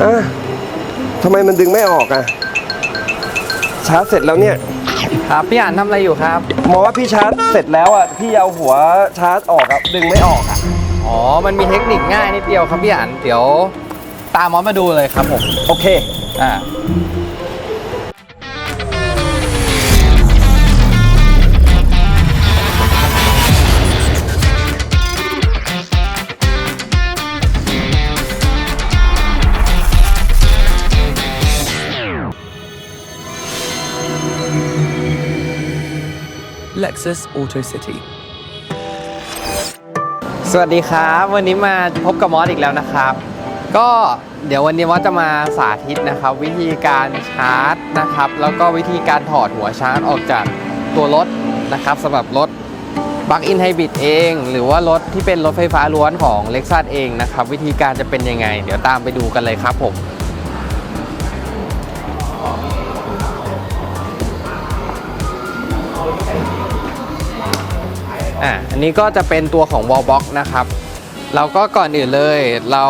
อะทำไมมันดึงไม่ออกอะ ชาร์จเสร็จแล้วเนี่ย ครับพี่อ่านทำอะไรอยู่ครับมองว่าพี่ชาร์จเสร็จแล้วอะ พี่เอาหัวชาร์จออกอะ ดึงไม่ออกอะ อ๋อ มันมีเทคนิคง่ายนิดเดียวครับพี่อ่านเดี๋ยว ตามมอสมาดูเลยครับผม โอเค อ่า Lexus Auto City. สวัสดีครับ วันนี้มาพบกับมอสอีกแล้วนะครับ ก็เดี๋ยววันนี้มอสจะมาสาธิตนะครับ วิธีการชาร์จนะครับ แล้วก็วิธีการถอดหัวชาร์จออกจากตัวรถนะครับสำหรับรถ b ั g อินไฮบริดเอง หรือว่ารถที่เป็นรถไฟฟ้าล้วนของ l e x u s เองนะครับ วิธีการจะเป็นยังไง เดี๋ยวตามไปดูกันเลยครับผม อะอันนี้ก็จะเป็นตัวของ wall box นะครับ เราก็ก่อนอื่นเลยเรา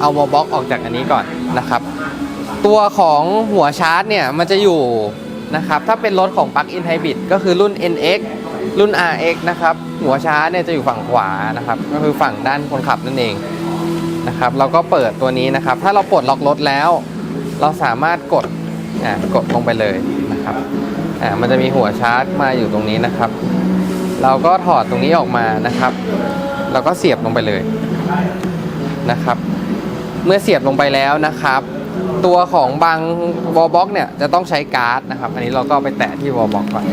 เอา wall box ออกจากอันนี้ก่อนนะครับ ตัวของหัวชาร์จเนี่ยมันจะอยู่นะครับถ้าเป็นรถของ plug in hybrid ก็คือรุ่น NX รุ่น RX นะครับ หัวชาร์จเนี่ยจะอยู่ฝั่งขวานะครับ ก็คือฝั่งด้านคนขับนั่นเองนะครับ เราก็เปิดตัวนี้นะครับ ถ้าเราปลดล็อกรถแล้ว เราสามารถกดอ่ากดลงไปเลยนะครับอ่ามันจะมีหัวชาร์จมาอยู่ตรงนี้นะครับ เราก็ถอดตรงนี้ออกมานะครับ เราก็เสียบลงไปเลยนะครับ เมื่อเสียบลงไปแล้วนะครับ ตัวของบางวอลบ็อกเนี่ยจะต้องใช้การ์ดนะครับ อันนี้เราก็ไปแตะที่วอลบ็อกก่อน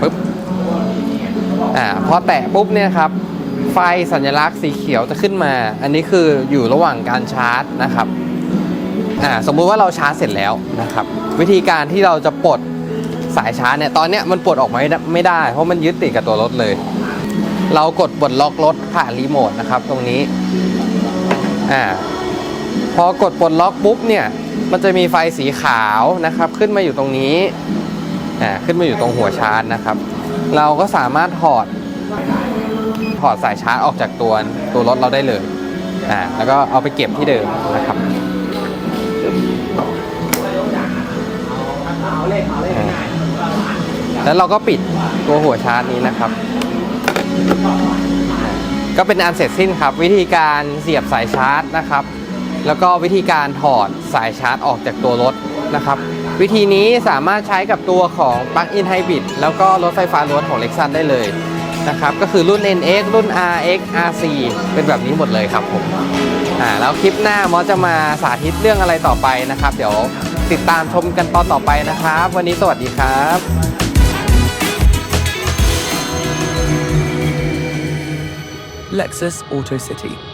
ปึ๊บอ่าพอแตะปุ๊บเนี่ยครับไฟสัญลักษณ์สีเขียวจะขึ้นมา อันนี้คืออยู่ระหว่างการชาร์จนะครับ อ่าสมมุติว่าเราชาร์จเสร็จแล้วนะครับ วิธีการที่เราจะปลดสายชาร์จเนี่ยตอนเนี้ยมันปลดออกมาไม่ได้ไม่ได้ เพราะมันยึดติดกับตัวรถเลย เรากดปลดล็อกรถผ่านรีโมทนะครับ ตรงนี้อ่าพอกดปลดล็อกปุ๊บเนี่ยมันจะมีไฟสีขาวนะครับ ขึ้นมาอยู่ตรงนี้อ่าขึ้นมาอยู่ตรงหัวชาร์จนะครับ เราก็สามารถถอดถอดสายชาร์จออกจากตัวตัวรถเราได้เลยอ่าแล้วก็เอาไปเก็บที่เดิมนะครับ แล้วเราก็ปิดตัวหัวชาร์จนี้นะครับ ก็เป็นอันเสร็จสิ้นครับ วิธีการเสียบสายชาร์จนะครับ แล้วก็วิธีการถอดสายชาร์จออกจากตัวรถนะครับ วิธีนี้สามารถใช้กับตัวของ Plug-in Hybrid แล้วก็รถไฟฟ้าล้วนของ Lexus ได้เลยนะครับก็คือรุ่น NX รุ่น RX RC เป็นแบบนี้หมดเลยครับผมอ่าแล้วคลิปหน้ามอจะมาสาธิตเรื่องอะไรต่อไปนะครับ เดี๋ยว ติดตามชมกันตอนต่อไปนะครับ วันนี้สวัสดีครับ Lexus Auto City.